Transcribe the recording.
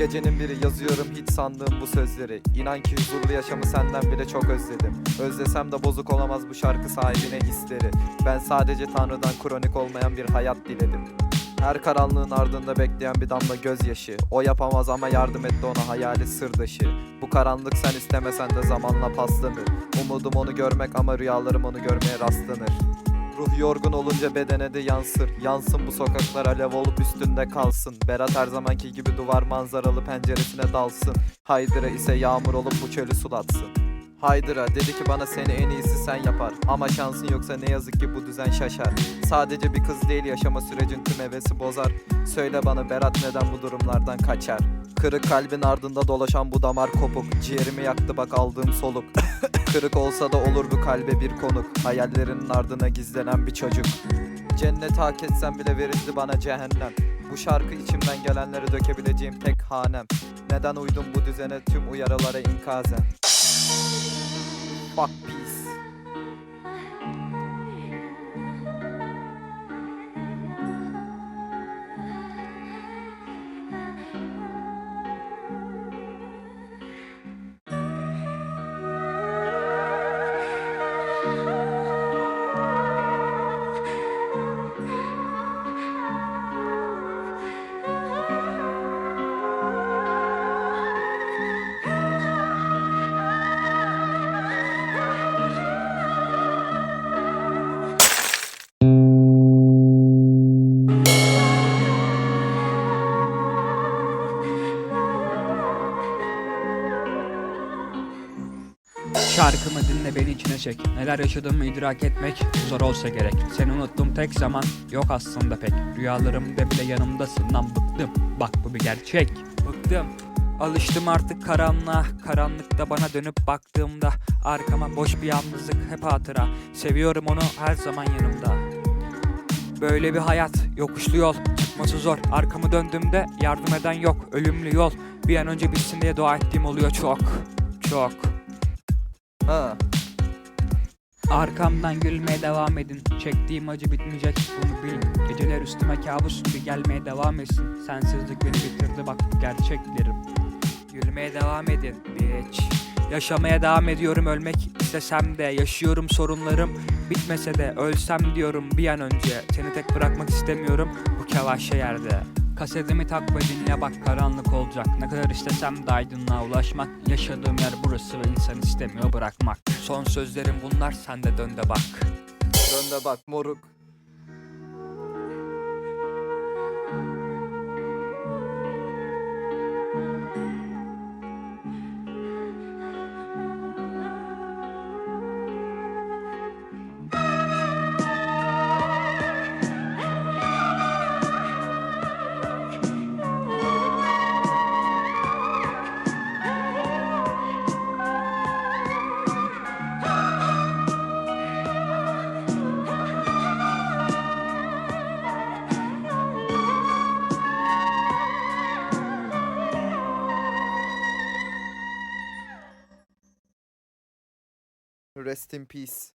Gecenin biri yazıyorum hiç sandığım bu sözleri. İnan ki huzurlu yaşamı senden bile çok özledim. Özlesem de bozuk olamaz bu şarkı sahibine hisleri. Ben sadece Tanrı'dan kronik olmayan bir hayat diledim. Her karanlığın ardında bekleyen bir damla gözyaşı. O yapamaz ama yardım etti ona hayali sırdaşı Bu karanlık sen istemesen de zamanla paslanır. Umudum onu görmek ama rüyalarım onu görmeye rastlanır Ruh yorgun olunca bedene de yansır. Yansın bu sokaklar alev olup üstünde kalsın. Berat her zamanki gibi duvar manzaralı penceresine dalsın. Haydıra ise yağmur olup bu çölü sulatsın. Haydıra dedi ki bana seni en iyisi sen yapar. Ama şansın yoksa ne yazık ki bu düzen şaşar. Sadece bir kız değil yaşama sürecin tüm hevesi bozar. Söyle bana Berat neden bu durumlardan kaçar Kırık kalbin ardında dolaşan bu damar kopuk. Ciğerimi yaktı bak aldığım soluk. Kırık olsa da olur bu kalbe bir konuk. Hayallerinin ardına gizlenen bir çocuk. Cennet hak etsem bile verildi bana cehennem. Bu şarkı içimden gelenleri dökebileceğim tek hanem. Neden uydum bu düzene tüm uyarılara inkazen? Fuck Şarkımı dinle beni içine çek. Neler yaşadığımı idrak etmek zor olsa gerek. Seni unuttum tek zaman yok aslında pek. Rüyalarımda bile yanımdasın lan bıktım. Bak bu bir gerçek. Bıktım. Alıştım artık karanlığa. Karanlıkta bana dönüp baktığımda Arkama boş bir yalnızlık hep hatıra. Seviyorum onu her zaman yanımda. Böyle bir hayat yokuşlu yol Çıkması zor. Arkamı döndüğümde yardım eden yok Ölümlü yol. Bir an önce bitsin diye dua ettiğim oluyor çok Çok Ha. Arkamdan gülmeye devam edin. Çektiğim acı bitmeyecek bunu bil. Geceler üstüme kabus gibi gelmeye devam etsin. Sensizlik beni bitirdi bak gerçeklerim. Gülmeye devam edin bitch. Yaşamaya devam ediyorum ölmek istesem de. Yaşıyorum sorunlarım bitmese de. Ölsem diyorum bir an önce. Seni tek bırakmak istemiyorum bu kevaşe yerde Kasetimi tak ve dinle bak karanlık olacak. Ne kadar istesem de aydınlığa ulaşmak. Yaşadığım yer burası ve insan istemiyor bırakmak. Son sözlerim bunlar sen de dön de bak. Dön de bak moruk Rest in peace